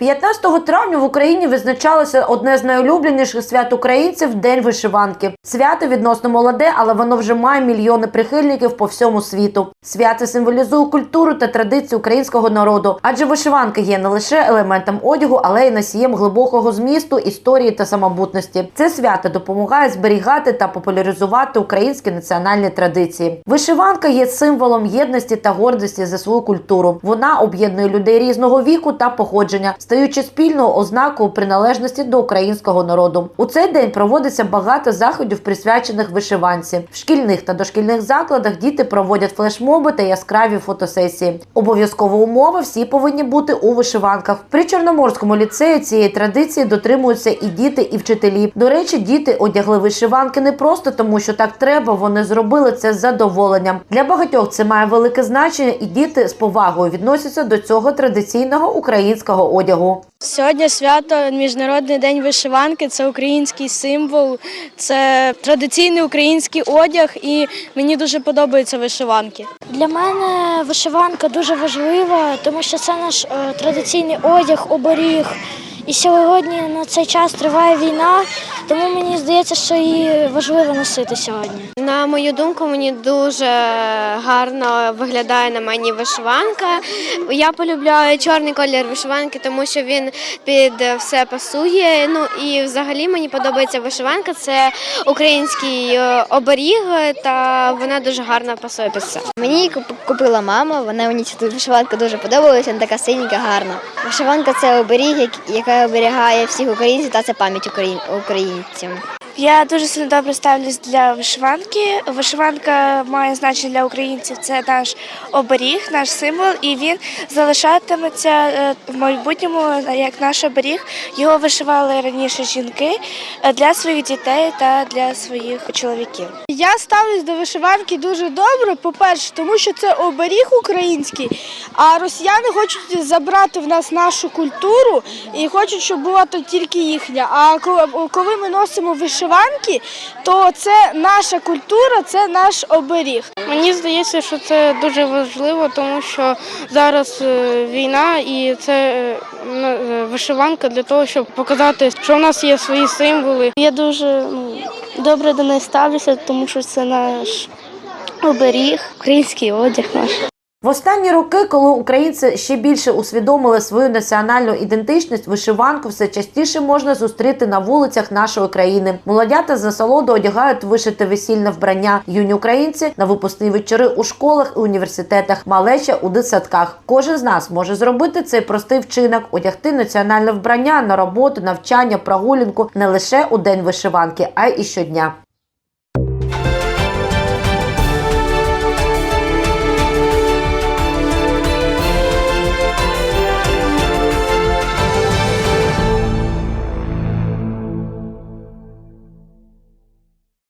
15 травня в Україні визначалося одне з найулюбленіших свят українців День вишиванки. Свято відносно молоде, але воно вже має мільйони прихильників по всьому світу. Свято символізує культуру та традиції українського народу, адже вишиванка є не лише елементом одягу, але й носієм глибокого змісту, історії та самобутності. Це свято допомагає зберігати та популяризувати українські національні традиції. Вишиванка є символом єдності та гордості за свою культуру. Вона об'єднує людей різного віку та походження, стаючи спільною ознакою приналежності до українського народу. У цей день проводиться багато заходів, присвячених вишиванці. В шкільних та дошкільних закладах діти проводять флешмоби та яскраві фотосесії. Обов'язкова умова всі повинні бути у вишиванках. При Чорноморському ліцеї цієї традиції дотримуються і діти, і вчителі. До речі, діти одягли вишиванки не просто тому, що так треба. Вони зробили це з задоволенням. Для багатьох це має велике значення, і діти з повагою відносяться до цього традиційного українського одягу. Сьогодні свято Міжнародний день вишиванки. Це український символ, це традиційний український одяг, і мені дуже подобаються вишиванки. Для мене вишиванка дуже важлива, тому що це наш е, традиційний одяг, оберіг. І сьогодні на цей час триває війна, тому мені здається, що її важливо носити сьогодні. На мою думку, мені дуже гарно виглядає на мені вишиванка. Я полюбляю чорний колір вишиванки, тому що він під все пасує. Ну і взагалі мені подобається вишиванка. Це український е, оберіг, та вона дуже гарно пасує під все. Мені її купила мама, вона мені ця вишиванка дуже подобалася, вона така синенька, гарна. Вишиванка це оберіг, як- яка оберігає всіх українців та це пам'ять 嗯。Я дуже сильно добре ставлюсь для вишиванки. Вишиванка має значення для українців. Це наш оберіг, наш символ, і він залишатиметься е, в майбутньому як наш оберіг. Його вишивали раніше жінки е, для своїх дітей та для своїх чоловіків. Я ставлюсь до вишиванки дуже добре. По-перше, тому що це оберіг український, а росіяни хочуть забрати в нас нашу культуру і хочуть, щоб була то тільки їхня. А коли ми носимо вишиванки, то це наша культура, це наш оберіг. Мені здається, що це дуже важливо, тому що зараз е, війна і це е, ну, е, вишиванка для того, щоб показати, що в нас є свої символи. Я дуже ну, добре до неї ставлюся, тому що це наш оберіг, український одяг наш. В останні роки, коли українці ще більше усвідомили свою національну ідентичність, вишиванку все частіше можна зустріти на вулицях нашої країни. Молодята з насолоду одягають вишите весільне вбрання. Юні українці на випускні вечори у школах і університетах, малеча у дитсадках. Кожен з нас може зробити цей простий вчинок, одягти національне вбрання на роботу, навчання, прогулянку не лише у день вишиванки, а й щодня.